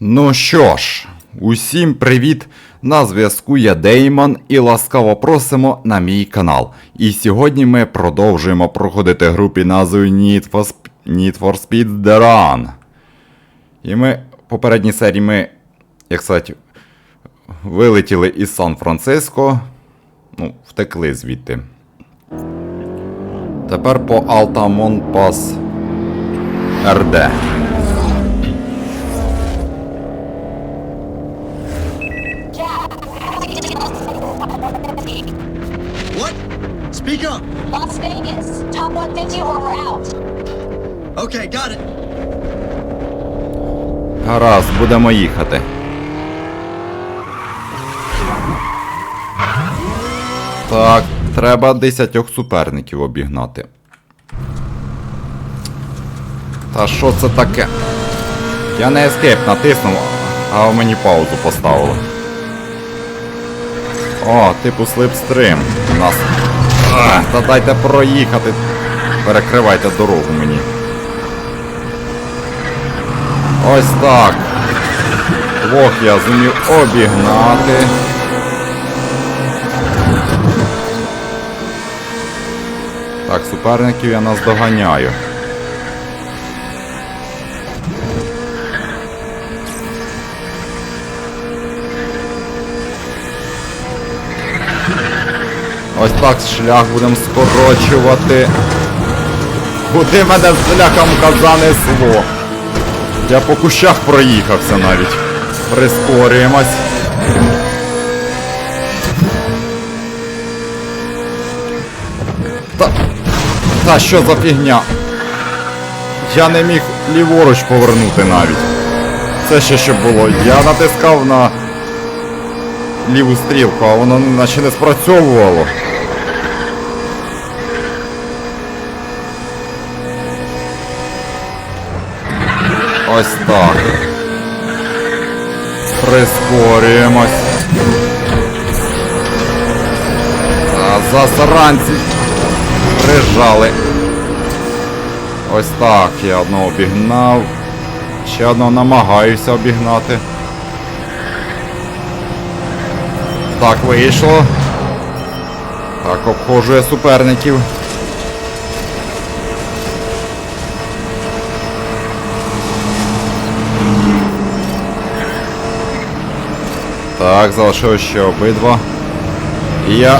Ну що ж, усім привіт! На зв'язку я Деймон і ласкаво просимо на мій канал. І сьогодні ми продовжуємо проходити гру під назвою Need for, Sp- Need for Speed The Run. І ми в попередній серії ми, як сказати, вилетіли із Сан-Франциско. Ну, втекли звідти. Тепер по Алтамон Пас РД. Speak up. Las Vegas. Top 150 or we're out. Okay, got it. Гаразд, будемо їхати. Так, треба десятьох суперників обігнати. Та що це таке? Я на ескейп натиснув, а мені паузу поставили. О, типу слипстрим у нас. Та дайте проїхати. Перекривайте дорогу мені. Ось так. Двох я зумів обігнати. Так, суперників я наздоганяю. Ось так шлях будемо скорочувати. Куди мене з ляхамка занесло? Я по кущах проїхався навіть. Прискорюємось. Та, та що за фігня? Я не міг ліворуч повернути навіть. Це ще що було. Я натискав на ліву стрілку, а воно наче не спрацьовувало. Ось так. Прискорюємось. А засранці прижали. Ось так. Я одного обігнав. Ще одного намагаюся обігнати. Так вийшло. Так, обходжу я суперників. Так, залишилось ще обидва. І я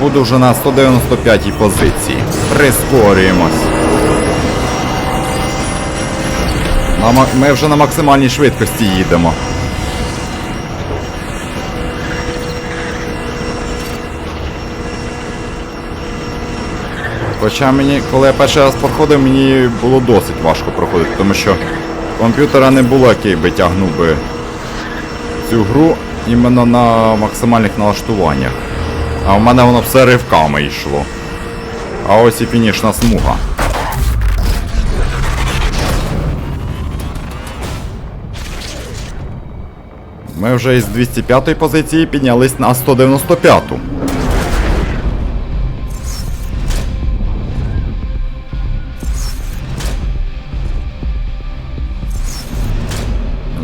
буду вже на 195-й позиції. Прискорюємось. Ми вже на максимальній швидкості їдемо. Хоча мені, коли я перший раз проходив, мені було досить важко проходити, тому що комп'ютера не було, який би тягнув би цю гру іменно на максимальних налаштуваннях. А в мене воно все ривками йшло. А ось і фінішна смуга. Ми вже із 205 позиції піднялись на 195. -ту.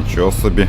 Нічого собі.